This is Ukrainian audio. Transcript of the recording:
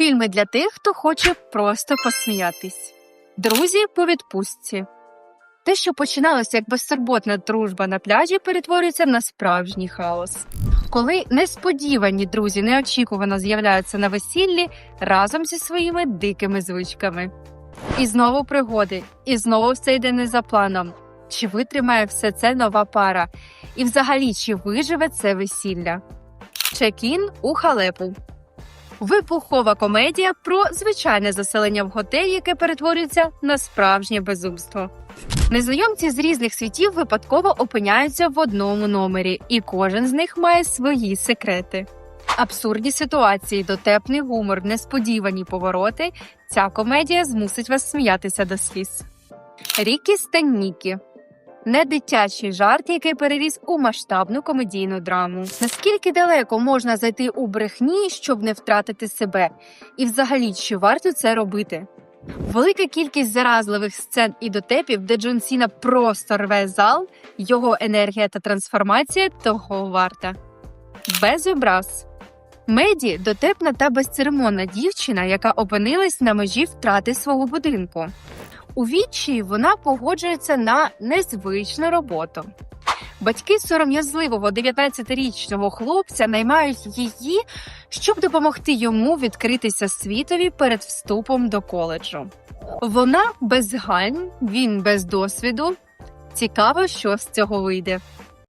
Фільми для тих, хто хоче просто посміятись. Друзі по відпустці. Те, що починалося як безтурботна дружба на пляжі, перетворюється на справжній хаос. Коли несподівані друзі неочікувано з'являються на весіллі разом зі своїми дикими звичками. І знову пригоди, і знову все йде не за планом. Чи витримає все це нова пара? І взагалі, чи виживе це весілля? Чекін у халепу. Вибухова комедія про звичайне заселення в готель, яке перетворюється на справжнє безумство. Незнайомці з різних світів випадково опиняються в одному номері, і кожен з них має свої секрети. Абсурдні ситуації, дотепний гумор, несподівані повороти. Ця комедія змусить вас сміятися до сліз. Рікі Станнікі не дитячий жарт, який переріс у масштабну комедійну драму. Наскільки далеко можна зайти у брехні, щоб не втратити себе? І взагалі, чи варто це робити? Велика кількість заразливих сцен і дотепів, де Джон Сіна просто рве зал, його енергія та трансформація того варта. Без образ. Меді дотепна та безцеремонна дівчина, яка опинилась на межі втрати свого будинку. У вічі вона погоджується на незвичну роботу. Батьки сором'язливого 19-річного хлопця наймають її, щоб допомогти йому відкритися світові перед вступом до коледжу. Вона без гань, він без досвіду. Цікаво, що з цього вийде.